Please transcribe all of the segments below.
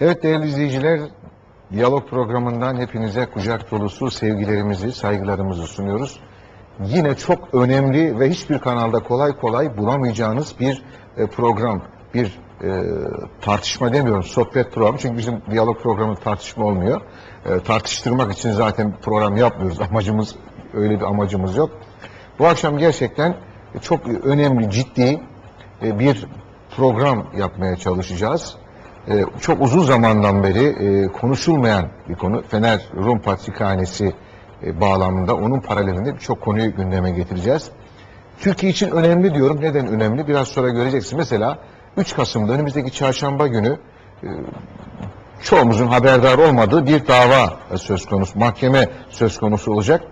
Evet değerli izleyiciler, Diyalog programından hepinize kucak dolusu sevgilerimizi, saygılarımızı sunuyoruz. Yine çok önemli ve hiçbir kanalda kolay kolay bulamayacağınız bir e, program, bir e, tartışma demiyorum, sohbet programı. Çünkü bizim diyalog programı tartışma olmuyor. E, tartıştırmak için zaten program yapmıyoruz. Amacımız, öyle bir amacımız yok. Bu akşam gerçekten çok önemli, ciddi bir program yapmaya çalışacağız. Ee, çok uzun zamandan beri e, konuşulmayan bir konu. Fener Rum Patrikhanesi e, bağlamında onun paralelinde birçok konuyu gündeme getireceğiz. Türkiye için önemli diyorum. Neden önemli? Biraz sonra göreceksin. Mesela 3 Kasım'da önümüzdeki çarşamba günü e, çoğumuzun haberdar olmadığı bir dava söz konusu, mahkeme söz konusu olacak.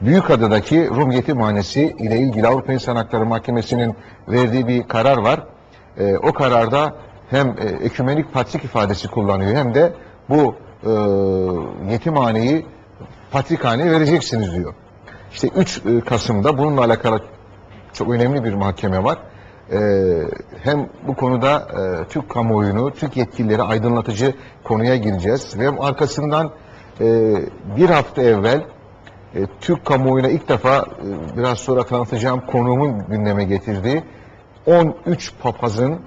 Büyükada'daki Rum yetimhanesi ile ilgili Avrupa İnsan Hakları Mahkemesi'nin verdiği bir karar var. E, o kararda hem e, ekümenik patrik ifadesi kullanıyor hem de bu e, yetimhaneyi patrikhaneye vereceksiniz diyor. İşte 3 e, Kasım'da bununla alakalı çok önemli bir mahkeme var. E, hem bu konuda e, Türk kamuoyunu, Türk yetkilileri aydınlatıcı konuya gireceğiz. Ve arkasından e, bir hafta evvel e, Türk kamuoyuna ilk defa e, biraz sonra tanıtacağım konuğumun gündeme getirdiği 13 papazın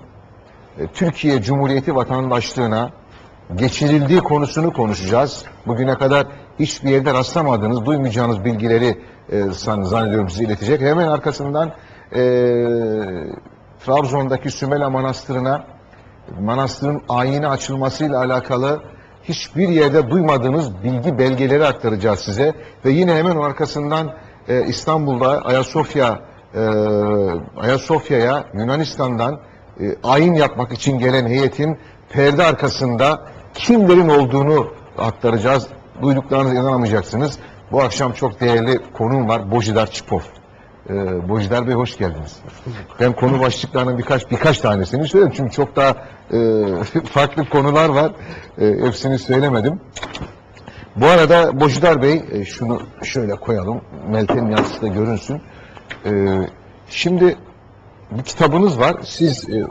Türkiye Cumhuriyeti vatandaşlığına geçirildiği konusunu konuşacağız. Bugüne kadar hiçbir yerde rastlamadığınız, duymayacağınız bilgileri e, zannediyorum size iletecek. Hemen arkasından e, Trabzon'daki Sümela Manastırı'na manastırın ayini açılmasıyla alakalı hiçbir yerde duymadığınız bilgi belgeleri aktaracağız size. Ve yine hemen arkasından e, İstanbul'da Ayasofya e, Ayasofya'ya Yunanistan'dan e, ayin yapmak için gelen heyetin perde arkasında kimlerin olduğunu aktaracağız. Duyduklarınıza inanamayacaksınız. Bu akşam çok değerli konuğum var. Bojidar Çipov. Ee, Bojidar Bey hoş geldiniz. Ben konu başlıklarının birkaç birkaç tanesini söyledim. Çünkü çok daha e, farklı konular var. E, hepsini söylemedim. Bu arada Bojidar Bey, e, şunu şöyle koyalım. Meltem'in yazısı da görünsün. E, şimdi bir kitabınız var. Siz e,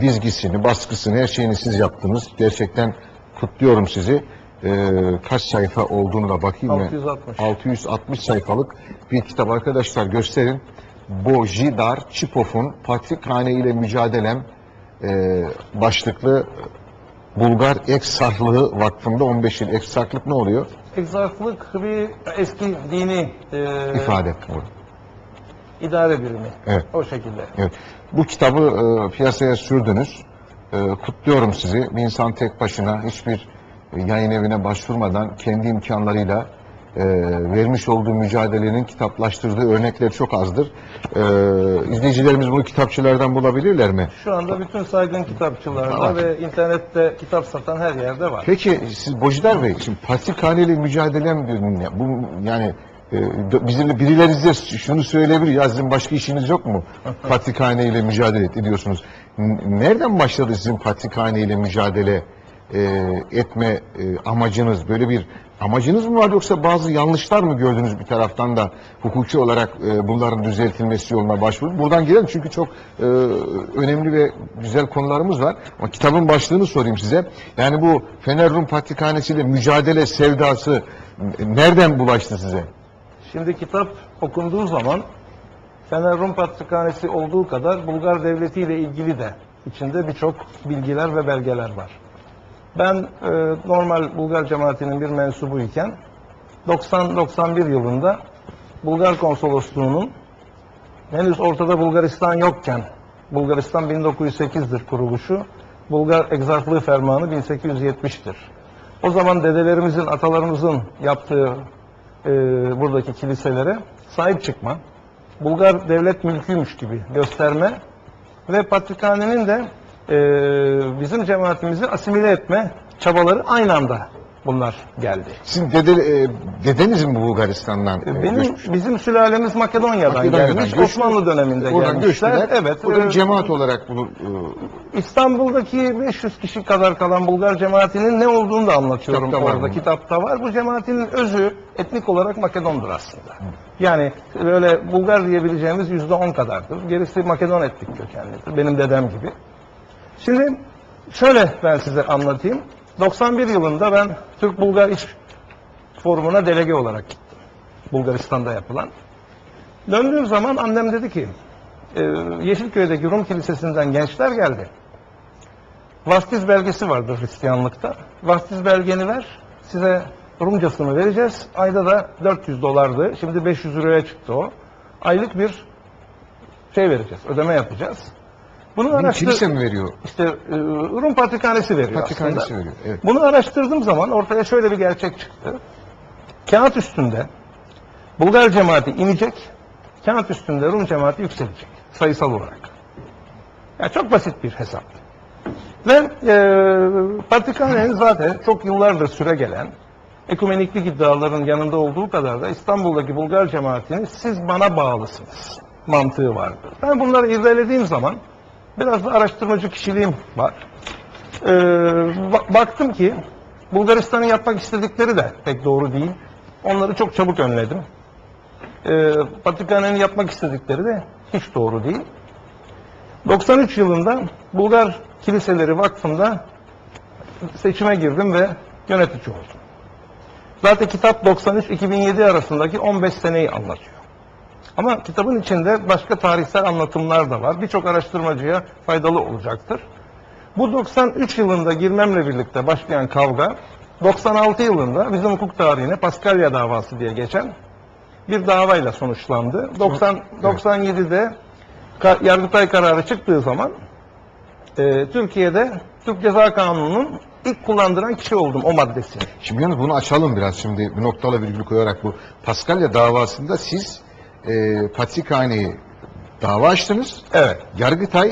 dizgisini, baskısını, her şeyini siz yaptınız. Gerçekten kutluyorum sizi. E, kaç sayfa olduğunu da bakayım. ben. 660. 660 sayfalık bir kitap arkadaşlar gösterin. Bojidar Çipov'un Patrikhane ile Mücadelem e, başlıklı Bulgar Eksarlığı Vakfı'nda 15 yıl. Eksarlık ne oluyor? Egzarklık bir eski dini e, İfade. İdare birimi. Evet. O şekilde. Evet. Bu kitabı e, piyasaya sürdünüz. E, kutluyorum sizi. Bir insan tek başına hiçbir yayın evine başvurmadan kendi imkanlarıyla e, vermiş olduğu mücadelenin kitaplaştırdığı örnekler çok azdır. E, izleyicilerimiz bunu kitapçılardan bulabilirler mi? Şu anda bütün saygın kitapçılarda Tamam. ve internette kitap satan her yerde var. Peki siz Bojidar Bey, şimdi patrikhaneyle mücadelem diyorsun ya. Bu yani e, d- bizim birileri size şunu söyleyebilir. Ya sizin başka işiniz yok mu? Patrikhaneyle mücadele et- ediyorsunuz. Nereden başladı sizin patrikhaneyle mücadele e, etme e, amacınız? Böyle bir amacınız mı var yoksa bazı yanlışlar mı gördünüz bir taraftan da hukuki olarak e, bunların düzeltilmesi yoluna başvurdunuz? Buradan girelim çünkü çok e, önemli ve güzel konularımız var. Ama kitabın başlığını sorayım size. Yani bu Fener Rum Patrikhanesi'yle mücadele sevdası nereden bulaştı size? Şimdi kitap okunduğu zaman Fener Rum Patrikhanesi olduğu kadar Bulgar Devleti ile ilgili de içinde birçok bilgiler ve belgeler var. Ben e, normal Bulgar cemaatinin bir mensubuyken 90-91 yılında Bulgar konsolosluğunun henüz ortada Bulgaristan yokken Bulgaristan 1908'dir kuruluşu. Bulgar Egzarklığı Fermanı 1870'tir. O zaman dedelerimizin, atalarımızın yaptığı e, buradaki kiliselere sahip çıkma, Bulgar devlet mülküymüş gibi gösterme ve Patrikhane'nin de e, bizim cemaatimizi asimile etme çabaları aynı anda bunlar geldi. Sizin dede, e, dedeniz mi Bulgaristan'dan? e, Benim göçmüş? bizim sülalemiz Makedonya'dan, Makedonya'dan gelmiş. göçmüş. Osmanlı döneminde Oradan gelmişler. göçtüler. Evet. Burada e, cemaat olarak bunu e, İstanbul'daki 500 kişi kadar kalan Bulgar cemaatinin ne olduğunu da anlatıyorum Kitapta var orada. bunun. Kitapta var. Bu cemaatin özü etnik olarak Makedondur aslında. Yani böyle Bulgar diyebileceğimiz yüzde on kadardır. Gerisi Makedon etnik kökenlidir. Benim dedem gibi. Şimdi şöyle ben size anlatayım. 91 yılında ben Türk-Bulgar İş Forumu'na delege olarak gittim. Bulgaristan'da yapılan. Döndüğüm zaman annem dedi ki, e, Yeşilköy'deki Rum Kilisesi'nden gençler geldi. Vaftiz belgesi vardır Hristiyanlıkta. Vaftiz belgeni ver, size Rumcasını vereceğiz. Ayda da 400 dolardı. Şimdi 500 liraya çıktı o. Aylık bir şey vereceğiz, ödeme yapacağız. Bunu araştır... kilise mi veriyor? İşte e, Rum Patrikhanesi veriyor Patrikhanesi aslında. veriyor. Evet. Bunu araştırdığım zaman ortaya şöyle bir gerçek çıktı. Kağıt üstünde Bulgar cemaati inecek, kağıt üstünde Rum cemaati yükselecek sayısal olarak. Yani çok basit bir hesap. Ve e, Patrikhane'nin zaten çok yıllardır süre gelen ekumeniklik iddiaların yanında olduğu kadar da İstanbul'daki Bulgar cemaatinin siz bana bağlısınız mantığı vardı. Ben bunları irdelediğim zaman biraz da araştırmacı kişiliğim var. Ee, ba- baktım ki Bulgaristan'ın yapmak istedikleri de pek doğru değil. Onları çok çabuk önledim. Ee, Patrikhane'nin yapmak istedikleri de hiç doğru değil. 93 yılında Bulgar Kiliseleri Vakfı'nda seçime girdim ve yönetici oldum. Zaten kitap 93-2007 arasındaki 15 seneyi anlatıyor. Ama kitabın içinde başka tarihsel anlatımlar da var. Birçok araştırmacıya faydalı olacaktır. Bu 93 yılında girmemle birlikte başlayan kavga 96 yılında bizim hukuk tarihine Paskalya davası diye geçen bir davayla sonuçlandı. 90 97'de ka- Yargıtay kararı çıktığı zaman e, Türkiye'de Türk Ceza Kanunu'nun ilk kullandıran kişi oldum o maddesini. Şimdi yalnız bunu açalım biraz şimdi bir noktalı virgül koyarak bu Paskalya davasında siz e, Patrikhane'yi dava açtınız. Evet. Yargıtay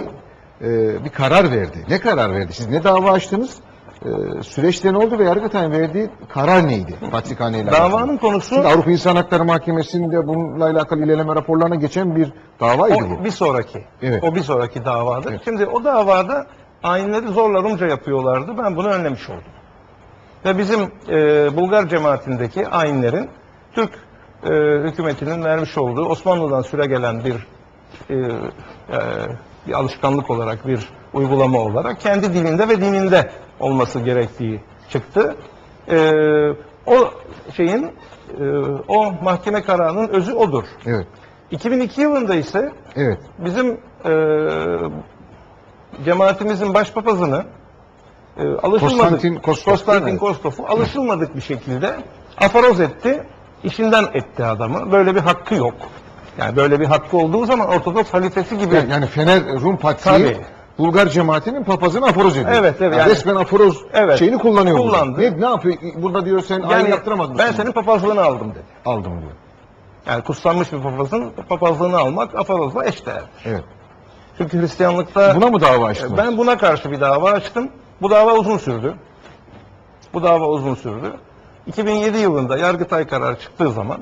e, bir karar verdi. Ne karar verdi? Siz ne dava açtınız? E, süreçte ne oldu ve Yargıtay'ın verdiği karar neydi? Patrikhane ile alakalı? Davanın konusu Şimdi Avrupa İnsan Hakları Mahkemesi'nde bununla alakalı ilerleme raporlarına geçen bir davaydı O bu. bir sonraki. Evet. O bir sonraki davadır. Evet. Şimdi o davada ayinleri zorla Rumca yapıyorlardı. Ben bunu önlemiş oldum. Ve bizim e, Bulgar cemaatindeki ayinlerin Türk e, hükümetinin vermiş olduğu Osmanlı'dan süre gelen bir e, e, bir alışkanlık olarak bir uygulama olarak kendi dilinde ve dininde olması gerektiği çıktı. E, o şeyin e, o mahkeme kararının özü odur. Evet. 2002 yılında ise Evet. bizim e, cemaatimizin başpapazını e, alışılmadık Konstantin Kostov, Konstantin? Kostov'u alışılmadık bir şekilde afaroz etti. İşinden etti adamı. Böyle bir hakkı yok. Yani böyle bir hakkı olduğu zaman Ortodoks halifesi gibi Yani, yani Fener Rum Patriği. Bulgar cemaatinin papazını aforoz ediyor. Evet, evet, Yani yani- resmen aforoz Evet. şeyini kullanıyor. Kullandı. Ne, ne yapıyor? Burada diyor sen yani yaptıramaz mısın? ben senin papazlığını aldım dedi. aldım diyor. Yani kutsanmış bir papazın papazlığını almak afarozla eşdeğer. Evet. Çünkü Hristiyanlıkta Buna mı dava açtın? Ben buna karşı bir dava açtım. Bu dava uzun sürdü. Bu dava uzun sürdü. 2007 yılında Yargıtay kararı çıktığı zaman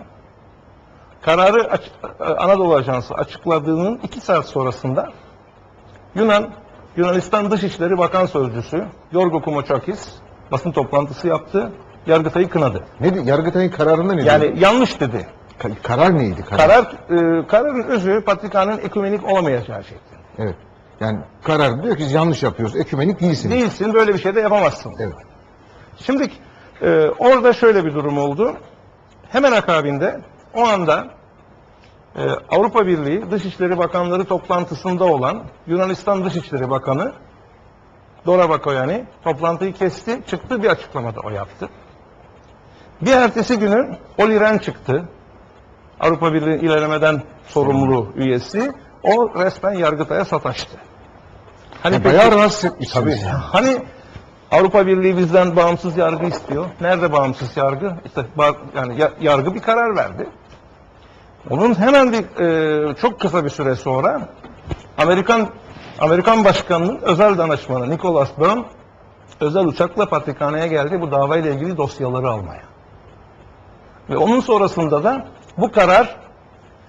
kararı aç- Anadolu Ajansı açıkladığının iki saat sonrasında Yunan Yunanistan Dışişleri Bakan Sözcüsü Yorgo Komoçakis basın toplantısı yaptı. Yargıtay'ı kınadı. Ne Yargıtay'ın kararında ne? Yani yanlış dedi. Ka- karar neydi? Karar. Karar e, kararın özü Patrikanın ekumenik olamayacağı şekli. Evet. Yani karar diyor ki yanlış yapıyoruz. Ekümenik değilsiniz. Değilsin böyle bir şey de yapamazsın. Evet. Şimdi e, orada şöyle bir durum oldu. Hemen akabinde o anda e, Avrupa Birliği Dışişleri Bakanları toplantısında olan Yunanistan Dışişleri Bakanı Dora Bakoyani toplantıyı kesti, çıktı bir açıklamada o yaptı. Bir ertesi günü Olli Rehn çıktı. Avrupa Birliği ilerlemeden sorumlu üyesi. O resmen Yargıtay'a sataştı. Hani Yani peki- bayağı rahatsız etmişsiniz. Tabii. Hani Avrupa Birliği bizden bağımsız yargı istiyor. Nerede bağımsız yargı? İşte yani ya- yargı bir karar verdi. Onun hemen bir e, çok kısa bir süre sonra Amerikan Amerikan Başkanı'nın özel danışmanı Nicholas Byrne özel uçakla Patrikhane'ye geldi bu davayla ilgili dosyaları almaya. Ve onun sonrasında da bu karar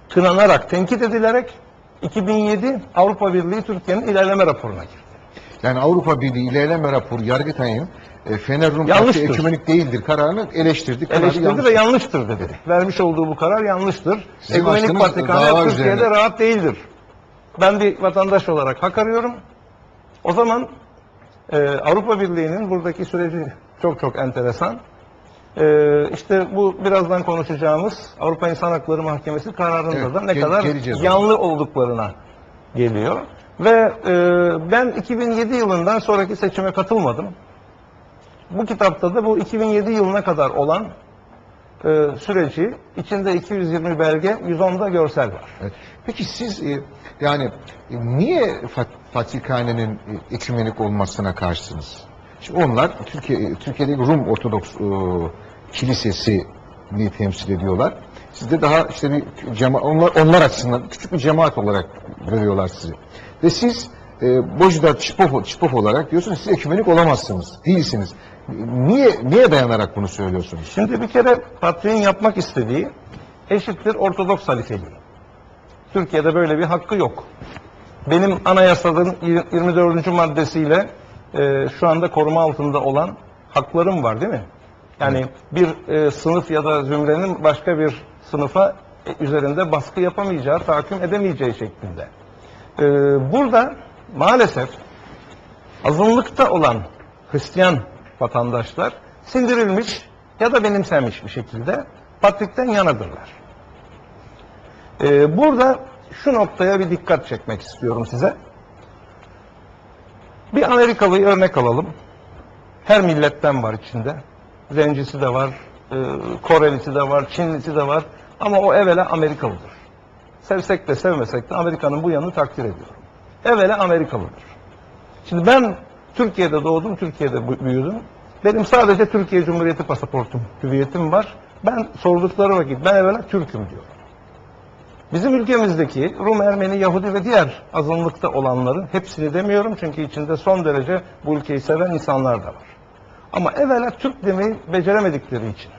kınanarak, tenkit edilerek 2007 Avrupa Birliği Türkiye'nin ilerleme raporuna girdi. Yani Avrupa Birliği ilerleme raporu Yargıtay'ın e, Fener Rum Yanlıştır. Patriği ekümenik değildir kararını eleştirdi. Kararı eleştirdi ve yanlıştır dedi. Vermiş olduğu bu karar yanlıştır. Sizin Ekumenik açtığınız dava Türkiye'de üzerine. rahat değildir. Ben bir vatandaş olarak hak arıyorum. O zaman e, Avrupa Birliği'nin buradaki süreci Çok çok enteresan. Ee, işte bu birazdan konuşacağımız Avrupa İnsan Hakları Mahkemesi kararında Evet, da ne gel- kadar geleceğiz ona. yanlı olduklarına geliyor. Ve e, ben 2007 yılından sonraki seçime katılmadım. Bu kitapta da bu 2007 yılına kadar olan e, süreci içinde 220 belge, 110'da görsel var. Evet. Peki siz e, yani e, niye Fat- Fatihhane'nin e, ekümenik olmasına karşısınız? Şimdi onlar Türkiye e, Türkiye'deki Rum Ortodoks e, kilisesini temsil ediyorlar. Siz de daha işte bir cema onlar, onlar açısından küçük bir cemaat olarak görüyorlar sizi. Ve siz e, Bojuda Çipov, Çipov olarak diyorsunuz siz ekümenik olamazsınız, değilsiniz. Niye niye dayanarak bunu söylüyorsunuz? Şimdi bir kere patriğin yapmak istediği eşittir Ortodoks halifeliği. Türkiye'de böyle bir hakkı yok. Benim anayasanın 24. maddesiyle e, şu anda koruma altında olan haklarım var değil mi? Yani bir e, sınıf ya da zümrenin başka bir sınıfa e, üzerinde baskı yapamayacağı, tahakküm edemeyeceği şeklinde. E, burada maalesef azınlıkta olan Hristiyan vatandaşlar sindirilmiş ya da benimsenmiş bir şekilde Patrik'ten yanadırlar. Ee, burada şu noktaya bir dikkat çekmek istiyorum size. Bir Amerikalıyı örnek alalım. Her milletten var içinde. Zencisi de var, e, Korelisi de var, Çinlisi de var. Ama o evvela Amerikalıdır. Sevsek de sevmesek de Amerika'nın bu yanını takdir ediyorum. Evvela Amerikalıdır. Şimdi ben Türkiye'de doğdum, Türkiye'de bü- büyüdüm. Benim sadece Türkiye Cumhuriyeti pasaportum, hüviyetim var. Ben sordukları vakit ben evvela Türk'üm diyorum. Bizim ülkemizdeki Rum, Ermeni, Yahudi ve diğer azınlıkta olanların hepsini demiyorum çünkü içinde son derece bu ülkeyi seven insanlar da var. Ama evvela Türk demeyi beceremedikleri için.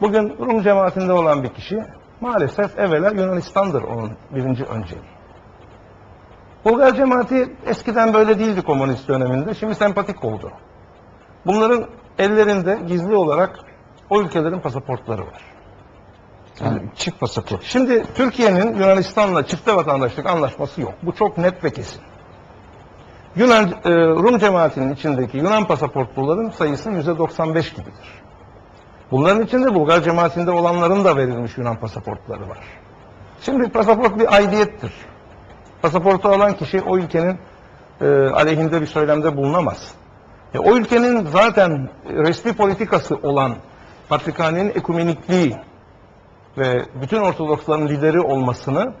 Bugün Rum cemaatinde olan bir kişi maalesef evvela Yunanistan'dır onun birinci önceliği. Bulgar cemaati eskiden böyle değildi komünist döneminde. Şimdi sempatik oldu. Bunların ellerinde gizli olarak o ülkelerin pasaportları var. Yani çift pasaport. Şimdi Türkiye'nin Yunanistan'la çifte vatandaşlık anlaşması yok. Bu çok net ve kesin. Yunan e, Rum cemaatinin içindeki Yunan pasaportluların sayısı %95 gibidir. Bunların içinde Bulgar cemaatinde olanların da verilmiş Yunan pasaportları var. Şimdi pasaport bir aidiyettir. Pasaportu alan kişi o ülkenin e, aleyhinde bir söylemde bulunamaz. E, o ülkenin zaten resmi politikası olan Patrikhane'nin ekumenikliği ve bütün Ortodoksların lideri olmasını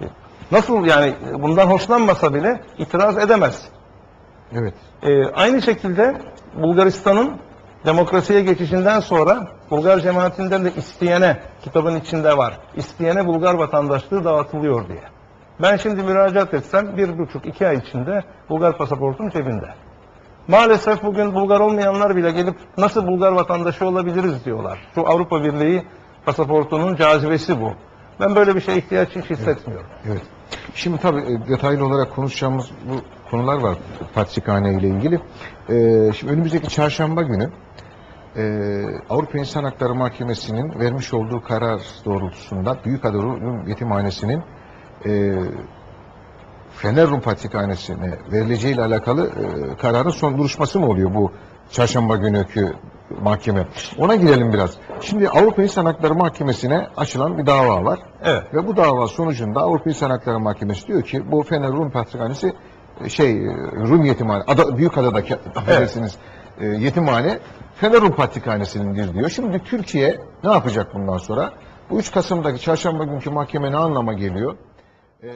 e, nasıl yani bundan hoşlanmasa bile itiraz edemez. Evet. E, aynı şekilde Bulgaristan'ın demokrasiye geçişinden sonra Bulgar cemaatinden de isteyene, kitabın içinde var, isteyene Bulgar vatandaşlığı dağıtılıyor diye. Ben şimdi müracaat etsem bir buçuk, iki ay içinde Bulgar pasaportum cebinde. Maalesef bugün Bulgar olmayanlar bile gelip nasıl Bulgar vatandaşı olabiliriz diyorlar. Şu Avrupa Birliği pasaportunun cazibesi bu. Ben böyle bir şeye ihtiyaç hiç hissetmiyorum. Evet. Şimdi tabii e, detaylı olarak konuşacağımız bu konular var Patrikhane ile ilgili. Ee, şimdi önümüzdeki çarşamba günü e, Avrupa İnsan Hakları Mahkemesi'nin vermiş olduğu karar doğrultusunda Büyükada Rum Yetimhanesi'nin e, Fener Rum Patrikhanesi'ne verileceği ile alakalı e, kararın son duruşması mı oluyor bu çarşamba günkü mahkeme? Ona girelim biraz. Şimdi Avrupa İnsan Hakları Mahkemesi'ne açılan bir dava var. Evet. Ve bu dava sonucunda Avrupa İnsan Hakları Mahkemesi diyor ki bu Fener Rum Patrikhanesi e, şey e, Rum yetimhane, Ada, Büyükada'daki affedersiniz e, yetimhane Fener Rum Patrikhanesi'nindir diyor. Şimdi Türkiye ne yapacak bundan sonra? Bu 3 Kasım'daki çarşamba günkü mahkeme ne anlama geliyor? E,